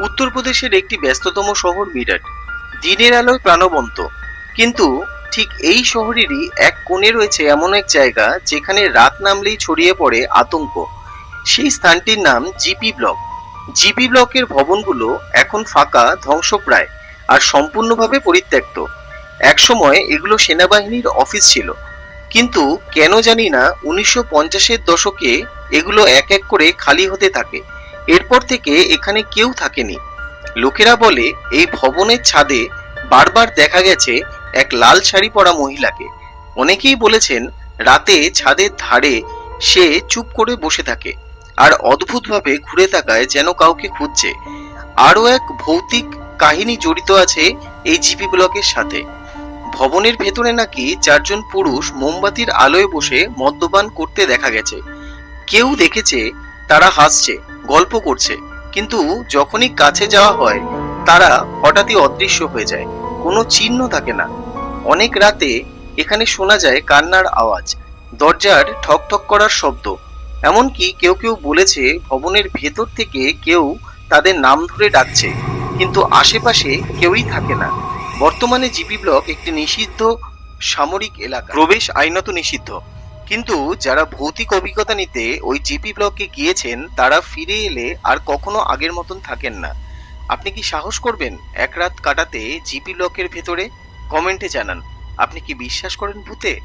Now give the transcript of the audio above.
উত্তরপ্রদেশের একটি ব্যস্ততম শহর মিরাট দিনের আলোয় প্রাণবন্ত। কিন্তু ঠিক এই শহরেরই এক কোণে রয়েছে এমন এক জায়গা যেখানে রাত নামলেই ছড়িয়ে পড়ে আতঙ্ক। সেই স্থানটির নাম জিপি ব্লক। জিপি ব্লকের ভবনগুলো এখন ফাঁকা, ধ্বংসপ্রায় আর সম্পূর্ণভাবে পরিত্যক্ত। একসময় এগুলো সেনাবাহিনীর অফিস ছিল। কিন্তু কেন জানি না, উনিশশো পঞ্চাশের দশকে এগুলো এক এক করে খালি হতে থাকে। এরপর থেকে এখানে কেউ থাকেনি। লোকেরা বলে, এই ভবনের ছাদে বারবার দেখা গেছে এক লাল শাড়ি পরা মহিলাকে। অনেকেই বলেছেন, রাতে ছাদের ধারে সে চুপ করে বসে থাকে আর অদ্ভুতভাবে ঘুরে তাকায় যেন কাউকে খুঁজছে। আরও এক ভৌতিক কাহিনী জড়িত আছে এই জিপি ব্লকের সাথে। ভবনের ভেতরে নাকি চারজন পুরুষ মোমবাতির আলোয় বসে মদ্যপান করতে দেখা গেছে। কেউ দেখেছে তারা হাসছে, গল্প করছে। কিন্তু যখনই কাছে যাওয়া হয়, তারা হঠাৎই অদৃশ্য হয়ে যায়। কোনো চিহ্ন থাকে না। অনেক রাতে এখানে শোনা যায় কান্নার আওয়াজ, দরজার ঠক ঠক করার শব্দ। এমনকি কেউ কেউ বলেছে ভবনের ভেতর থেকে কেউ তাদের নাম ধরে ডাকছে, কিন্তু আশেপাশে কেউই থাকে না। বর্তমানে জিপি ব্লক একটি নিষিদ্ধ সামরিক এলাকা। প্রবেশ আইনত নিষিদ্ধ। কিন্তু যারা ভৌতিক অভিজ্ঞতা নিতে ওই জিপি ব্লকে গিয়েছেন, তারা ফিরে এলে আর কখনো আগের মতন থাকেন না। আপনি কি সাহস করবেন এক রাত কাটাতে জিপি ব্লকের ভেতরে? কমেন্টে জানান। আপনি কি বিশ্বাস করেন ভূতে?